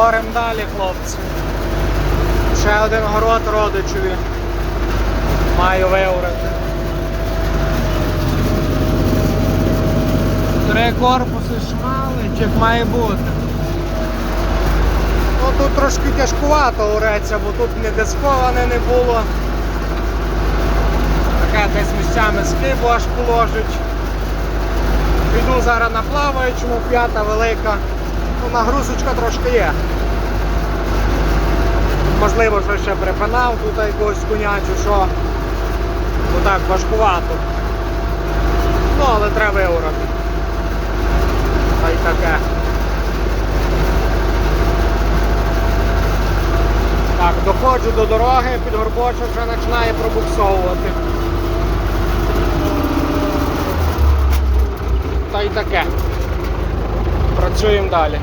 Орем далі, хлопці. Ще один город родичеві. Маю виурати. Три корпуси шмалить, як має бути. Ну тут трошки тяжкувато уреться, бо тут не дисковане не було. Таке десь місцями скибу аж положить. Піду зараз на плаваючому, п'ята велика. Ну, нагрузочка трошки є. Можливо, що ще припинав тут якогось коня чи що. Бо так важкувато. Ну, але треба виурати. Та й таке. Так, доходжу до дороги, під горбочок вже починає пробуксовувати. Та й таке. Працюємо далі.